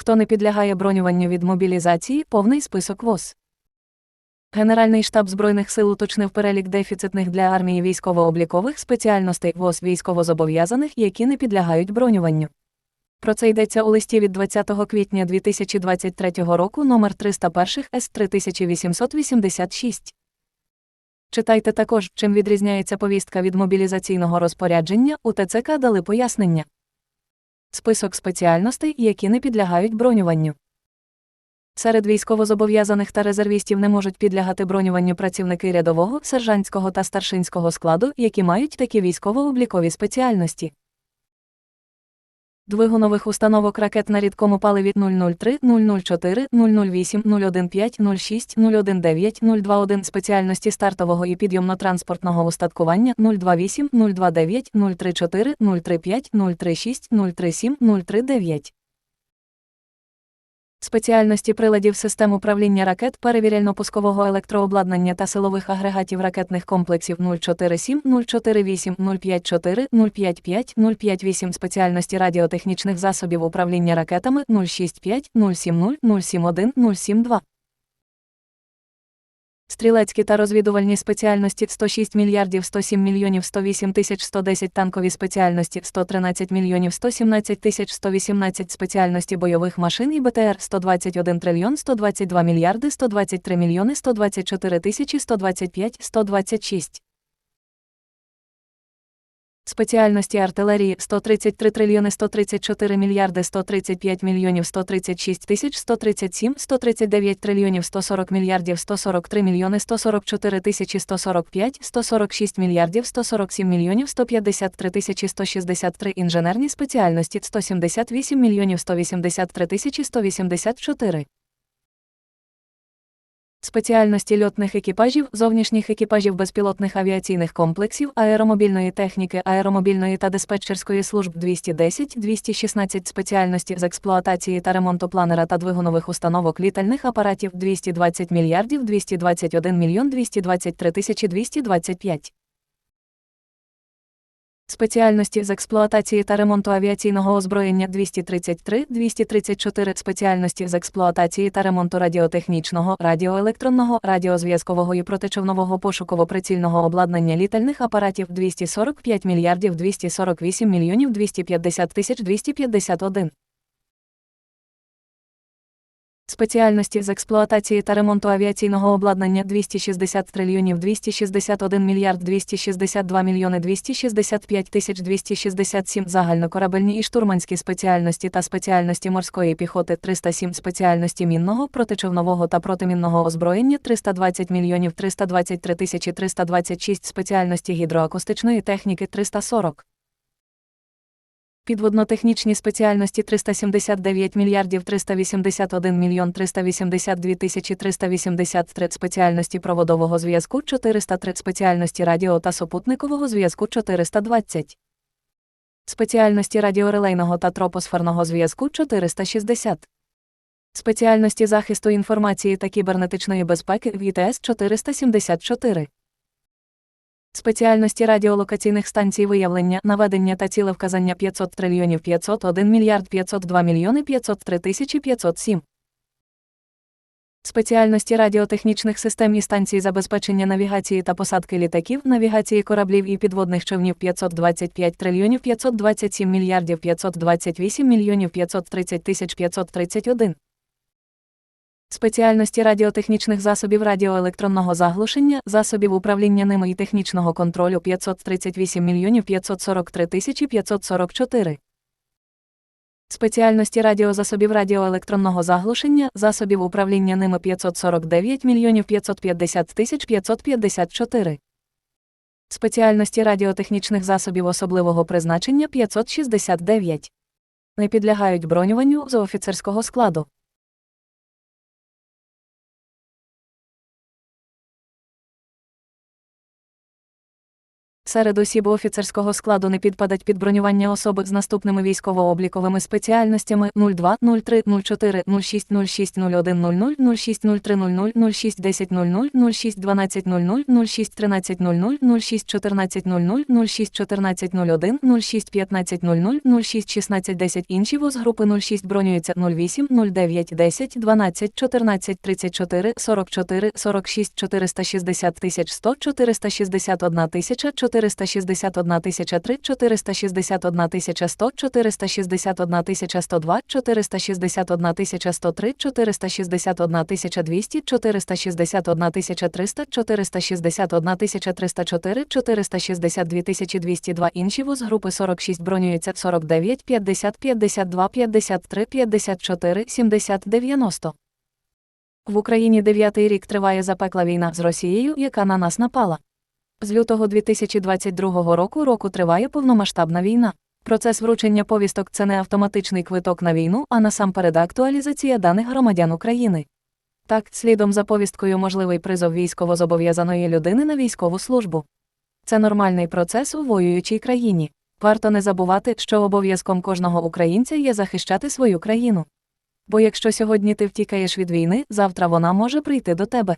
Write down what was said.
Хто не підлягає бронюванню від мобілізації, повний список ВОЗ. Генеральний штаб Збройних сил уточнив перелік дефіцитних для армії військово-облікових спеціальностей ВОЗ військовозобов'язаних, які не підлягають бронюванню. Про це йдеться у листі від 20 квітня 2023 року номер 301 С 3886. Читайте також, чим відрізняється повістка від мобілізаційного розпорядження, у ТЦК дали пояснення. Список спеціальностей, які не підлягають бронюванню. Серед військовозобов'язаних та резервістів не можуть підлягати бронюванню працівники рядового, сержантського та старшинського складу, які мають такі військово-облікові спеціальності. Двигунових установок ракет на рідкому паливі 003, 004, 008, 015, 06, 019, 021 спеціальності стартового і підйомно-транспортного устаткування 028, 029, 034, 035, 036, 037, 039. Спеціальності приладів систем управління ракет перевіряльно-пускового електрообладнання та силових агрегатів ракетних комплексів 047, 048, 054, 055, 058 спеціальності радіотехнічних засобів управління ракетами 065, 070, 071, 072. Стрілецькі та розвідувальні спеціальності 106 мільярдів 107 мільйонів 108 тисяч 110 танкові спеціальності 113 мільйонів 117 тисяч 118 спеціальності бойових машин і БТР 121 трильйон 122 мільярди 123 мільйони 124 тисячі 125 126. Спеціальності артилерії 133 трильйони 134 мільярди 135 мільйонів 136 тисяч 137 139 трильйонів 140 мільярдів 143 мільйони 144 тисячі 145 146 мільярдів 147 мільйонів 153 тисячі 163 інженерні спеціальності 178 мільйонів 183 тисячі 184. Спеціальності льотних екіпажів, зовнішніх екіпажів безпілотних авіаційних комплексів, аеромобільної техніки, аеромобільної та диспетчерської служб 210, 216 спеціальності з експлуатації та ремонту планера та двигунових установок літальних апаратів 220 мільярдів 221 мільйон 223 тисячі 225. Спеціальності з експлуатації та ремонту авіаційного озброєння 233, 234 спеціальності з експлуатації та ремонту радіотехнічного, радіоелектронного, радіозв'язкового і протичовнового пошуково-прицільного обладнання літальних апаратів 245 мільярдів 248 мільйонів 250 тисяч 251. Спеціальності з експлуатації та ремонту авіаційного обладнання 260 трильйонів 261 мільярд 262 мільйони 265 тисяч 267 загальнокорабельні і штурманські спеціальності та спеціальності морської піхоти 307 спеціальності мінного, протичовнового та протимінного озброєння 320 мільйонів 323 тисячі 326 спеціальності гідроакустичної техніки 340. Підводнотехнічні спеціальності 379 мільярдів 381 мільйон 382 тисячі 383 спеціальності проводового зв'язку 403 спеціальності радіо та супутникового зв'язку 420. Спеціальності радіорелейного та тропосферного зв'язку 460. Спеціальності захисту інформації та кібернетичної безпеки ВІТС 474. Спеціальності радіолокаційних станцій виявлення, наведення та цілевказання 500 трильйонів 501 мільярд 502 мільйони 503 тисячі 507. Спеціальності радіотехнічних систем і станцій забезпечення навігації та посадки літаків, навігації кораблів і підводних човнів 525 трильйонів 527 мільярдів 528 мільйонів 530 тисяч 531. Спеціальності радіотехнічних засобів радіоелектронного заглушення, засобів управління ними і технічного контролю 538 мільйонів 543 тисячі 544. Спеціальності радіозасобів радіоелектронного заглушення, засобів управління ними 549 мільйонів 550 тисяч 554. Спеціальності радіотехнічних засобів особливого призначення 569. Не підлягають бронюванню з офіцерського складу. Серед осіб офіцерського складу не підпадать під бронювання особи з наступними військово-обліковими спеціальностями 02, 03, 04, 06, 06, 01, 00, 06, 03, 00, 06, 10, 00, 06, 12, 00, 06, 13, 00, 06, 14, 00, 06, 14, 01, 06, 15, 00, 06, 16, 10. Інші ВОЗ групи 06 бронюються 08, 09, 10, 12, 14, 34, 44, 46, 460 тисяч 100, 461 тисяча, 461 тисяча 3, 461 тисяча 100, 461 тисяча 102, 461 тисяча 103, 461 тисяча 200, 461 тисяча 300, 461 тисяча 304, 462 тисячі 202. Інші ВУЗ групи 46 бронюються 49, 50, 52, 53, 54, 70, 90. В Україні дев'ятий рік триває запекла війна з Росією, яка на нас напала. З лютого 2022 року року триває повномасштабна війна. Процес вручення повісток це не автоматичний квиток на війну, а насамперед актуалізація даних громадян України. Так, слідом за повісткою можливий призов військовозобов'язаної людини на військову службу. Це нормальний процес у воюючій країні. Варто не забувати, що обов'язком кожного українця є захищати свою країну. Бо якщо сьогодні ти втікаєш від війни, завтра вона може прийти до тебе.